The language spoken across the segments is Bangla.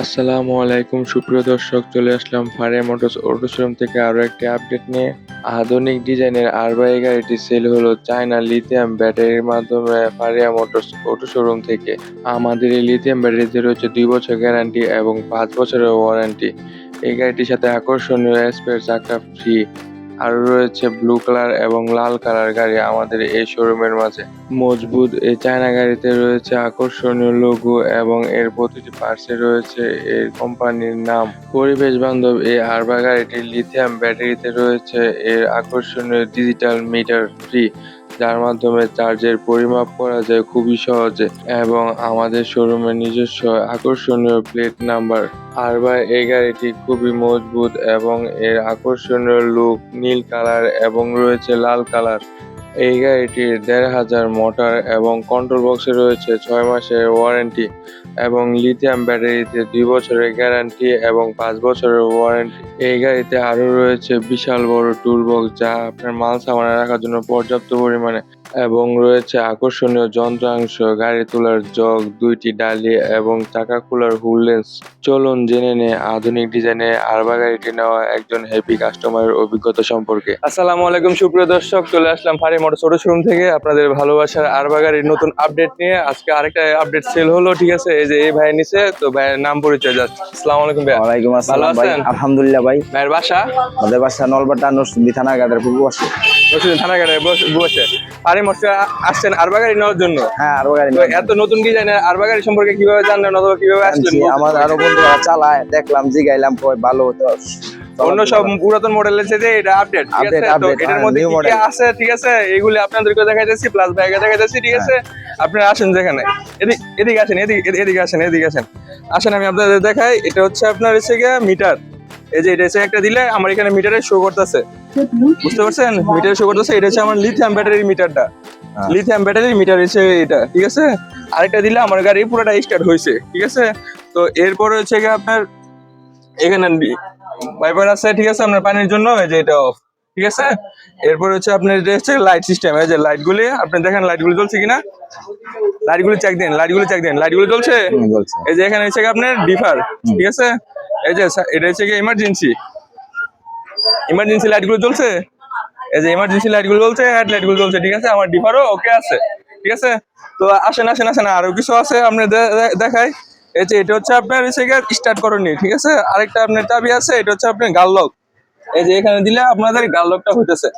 আসসালামু আলাইকুম, সুপ্রিয় দর্শক, চলে আসলাম ফারিয়া মোটরস অটো শোরুম থেকে আরও একটি আপডেট নিয়ে। আধুনিক ডিজাইনের আরবাই গাড়িটি সেল হলো চায়না লিথিয়াম ব্যাটারির মাধ্যমে ফারিয়া মোটরস অটো শোরুম থেকে। আমাদের এই লিথিয়াম ব্যাটারিতে রয়েছে দুই বছর গ্যারান্টি এবং পাঁচ বছরের ওয়ারেন্টি এই গাড়িটির সাথে আকর্ষণীয় স্পেয়ার চাকা ফ্রি আরও রয়েছে ব্লু কালার এবং লাল কালার গাড়ি আমাদের এই শোরুমের মাঝে। মজবুত এই চায়না গাড়িতে রয়েছে আকর্ষণীয় লোগো এবং এর প্রতিটি পার্সে রয়েছে এর কোম্পানির নাম। পরিবেশ বান্ধব এই আরবা গাড়িটি লিথিয়াম ব্যাটারিতে রয়েছে, এর আকর্ষণীয় ডিজিটাল মিটার ফ্রি যার মাধ্যমে চার্জের পরিমাপ করা যায় খুবই সহজে এবং আমাদের শোরুমের নিজস্ব আকর্ষণীয় প্লেট নাম্বার আরবা এই গাড়িটি খুবই মজবুত এবং এর আকর্ষণীয় লুক নীল কালার এবং রয়েছে লাল কালার এই গাড়িটির দেড় হাজার মোটর এবং কন্ট্রোল বক্সে রয়েছে ছয় মাসের ওয়ারেন্টি এবং লিথিয়াম ব্যাটারিতে দুই বছরের গ্যারান্টি এবং পাঁচ বছরের ওয়ারেন্টি এই গাড়িতে আরও রয়েছে বিশাল বড় টুল বক্স যা আপনার মাল সামানে রাখার জন্য পর্যাপ্ত পরিমাণে এবং রয়েছে আকর্ষণীয় যন্ত্রাংশ গাড়ি তোলার জগ দুইটি ডালি এবং চাকা খোলার হুললেন্স চলুন জেনে নে আধুনিক ডিজাইনে আরবা গাড়িটি নেওয়া একজন হ্যাপি কাস্টমারের অভিজ্ঞতা সম্পর্কে। আসসালামু আলাইকুম সুপ্রিয় দর্শক চলে আসলাম ফারি মোটর ছোট শোরুম থেকে আপনাদের ভালোবাসার আরবা গাড়ির নতুন আপডেট নিয়ে। আজকে আরেকটা আপডেট সেল হলো ঠিক আছে? এই যে এই ভাই নিচে তো ভাইয়ের নাম পরিচয় যাচ্ছে আসসালামু আলাইকুম ভাই ওয়ালাইকুম আসসালাম ভাই আলহামদুলিল্লাহ ভাই। ভাইয়ের বাসা? আমাদের বাসা নলবাটা নরসিংদী থানা গাদের পূর্ব পাশে বসে থানাঘাটে বস- ফারি মোটর আসছেন আরবা গাড়ি নেওয়ার জন্য। হ্যাঁ আরও গাড়ি এত নতুন ডিজাইনের আরবা গাড়ি সম্পর্কে কীভাবে জানলেন অথবা কীভাবে আসলেন? আমার আরও বন্ধুরা চালায় দেখলাম জিগাইলাম কয় ভালো তো। অন্য সব পুরাতন মডেল মডেলের সাথে এটা আপডেট ঠিক আছে? তো এটার হ্যাঁ, মধ্যে কি কি আছে ঠিক আছে? এগুলি আপনাদেরকে দেখাইতেছি প্লাস ব্যাগে দেখাইতেছি ঠিক আছে? আপনারা আসেন যেখানে। এদিক এদিকে আসেন এদিকে এদিকে আসেন এদিকে আসেন। আসেন আমি আপনাদের দেখাই এটা হচ্ছে আপনার হচ্ছে গিয়ে মিটার এই যে এটা হচ্ছে একটা দিলে আমার এখানে মিটারে শো করতেছে। বুঝতে পারছেন? মিটারে শো করতেছে এটা হচ্ছে আমার লিথিয়াম ব্যাটারির মিটারটা। লিথিয়াম ব্যাটারির মিটার হচ্ছে এটা ঠিক আছে? আরেকটা দিলে আমার গাড়ি পুরোটা স্টার্ট হয়েছে ঠিক আছে? তো এরপরে হচ্ছে গিয়ে আপনার এখানে ওয়াইপার আছে ঠিক আছে? আপনার পানির জন্য এই যে এটা অফ ঠিক আছে? এরপর হচ্ছে আপনার এটা হচ্ছে লাইট সিস্টেম এই যে লাইট গুলি আপনি দেখেন লাইট গুলি জ্বলছে কিনা? লাইট গুলি চেক দিন লাইট গুলি চেক দিন লাইট গুলি জ্বলছে। এই যে এখানে হচ্ছে আপনার ডিফার ঠিক আছে? এই যে এটা হচ্ছে গিয়ে ইমার্জেন্সি ইমার্জেন্সি লাইটগুলো জ্বলছে? এই যে ইমার্জেন্সি লাইটগুলো জ্বলছে হেড লাইটগুলো জ্বলছে, ঠিক আছে? আমার ডিফারও ওকে আছে, ঠিক আছে? তো আসেন আসেন আসেন, আরও কিছু আছে আপনি দেখাই। এই যে এটা হচ্ছে আপনার হচ্ছে স্টার্ট করনি ঠিক আছে? আরেকটা আপনার চাবি আছে, এটা হচ্ছে আপনার গাল্লক এই যে এখানে দিলে আপনাদের গাল্লকটা হইতেছে।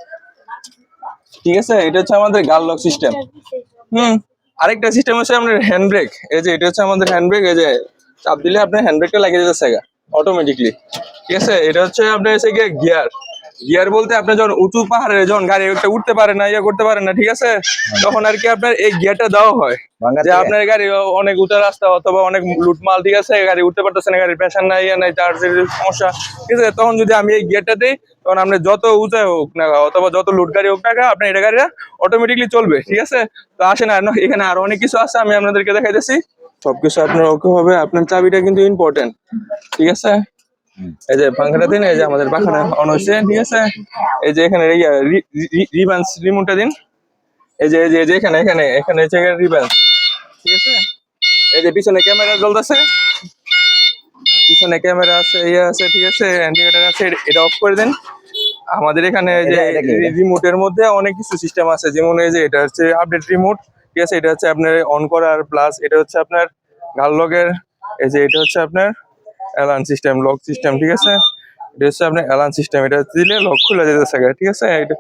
ঠিক আছে? এটা হচ্ছে আমাদের গাল্লক সিস্টেম হুম? আরেকটা সিস্টেম হচ্ছে আপনার হ্যান্ড ব্রেক এই যে এটা হচ্ছে আমাদের হ্যান্ড ব্রেক এই যে চাপ দিলে আপনার হ্যান্ড ব্রেকটা লাগিয়ে যেতেছে অটোমেটিকলি ঠিক আছে? এটা হচ্ছে আপনার হচ্ছে গিয়ে গিয়ার গিয়ার বলতে আপনার যখন উঁচু পাহাড়ে যখন গাড়ি একটা উঠতে পারে না ইয়ে করতে পারে না ঠিক আছে? তখন আর কি আপনার এই গিয়ারটা দেওয়া হয়। যে আপনার গাড়ি অনেক উঁচা রাস্তা অথবা অনেক লুটমাল ঠিক আছে? গাড়ি উঠতে পারতেছে না গাড়ির প্রেশার নাই ইয়ে নাই চার্জের সমস্যা ঠিক আছে? তখন যদি আমি এই গিয়ারটা দিই তখন আপনি যত উঁচাই হোক না অথবা যত লুট গাড়ি হোক না আপনার এটা গাড়িটা অটোমেটিকলি চলবে ঠিক আছে? তো আসেন আর না- এখানে আরও অনেক কিছু আছে আমি আপনাদেরকে দেখাইতেছি। সবকিছু আপনার ওকে হবে। আপনার চাবিটা কিন্তু ইম্পর্টেন্ট ঠিক আছে? এই যে পাখাটা দিন এই যে আমাদের পাখাটা অন হচ্ছে ঠিক আছে? এই যে এখানে রিবান্স রিমোটটা দিন। এই যে এই যে এখানে এখানে এখানে হচ্ছে রিবান্স ঠিক আছে? এই যে পিছনে ক্যামেরা জ্বলতেছে। পিছনে ক্যামেরা আছে ইয়ে আছে ঠিক আছে? ইন্ডিকেটার আছে এটা অফ করে দেন। আমাদের এখানে এই যে রিমোটের মধ্যে অনেক কিছু সিস্টেম আছে। যেমন এই যে এটা হচ্ছে আপডেট রিমোট ঠিক আছে এটা হচ্ছে আপনার অন করার প্লাস এটা হচ্ছে আপনার গাল লগের এই যে এটা হচ্ছে আপনার অ্যালার্ম সিস্টেম লক সিস্টেম ঠিক আছে? এটা হচ্ছে আপনার অ্যালার্ম সিস্টেম এটা দিলে লক খুলে যেতেছে গাড়ি, ঠিক আছে? এটা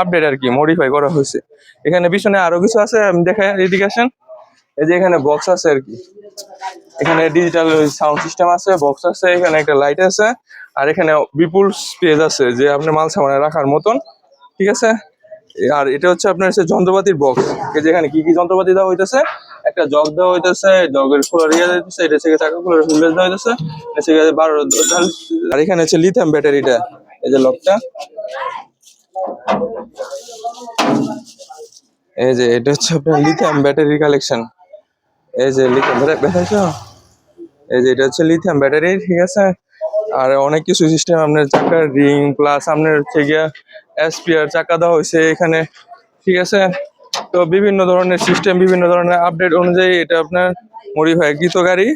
আপডেট আর কি মডিফাই করা হয়েছে। এখানে পিছনে আরও কিছু আছে আমি দেখাই এদিকে এই যে এখানে বক্স আছে আর কি। এখানে ডিজিটাল সাউন্ড সিস্টেম আছে বক্স আছে এখানে একটা লাইট আছে আর এখানে বিপুল স্পেস আছে যে আপনি মাল সামানে রাখার মতন ঠিক আছে? আর এটা হচ্ছে আপনার হচ্ছে যন্ত্রপাতির বক্স যেখানে কি কি যন্ত্রপাতি দেওয়া হইতেছে, একটা জগ দেওয়া হইতেছে জগের খোলা ইয়ে দিতেছে এটা থেকে চাকা হুলেস দেওয়া হইতেছে, এটা বারো আর এখানে হচ্ছে লিথিয়াম ব্যাটারিটা এই যে লকটা এই যে এটা হচ্ছে আপনার লিথিয়াম ব্যাটারি কালেকশন এই যে লিথিয়াম ব্যাটারি এই যে এটা হচ্ছে লিথিয়াম ব্যাটারি ঠিক আছে? আর অনেক কিছু সিস্টেম আপনার চাকার রিং প্লাস আপনার হচ্ছে গিয়া এসপিআর চাকা দেওয়া হয়েছে এখানে, ঠিক আছে? তো বিভিন্ন ধরনের সিস্টেম বিভিন্ন ধরনের আপডেট অনুযায়ী এটা আপনার মডিফাই কৃত গাড়ি।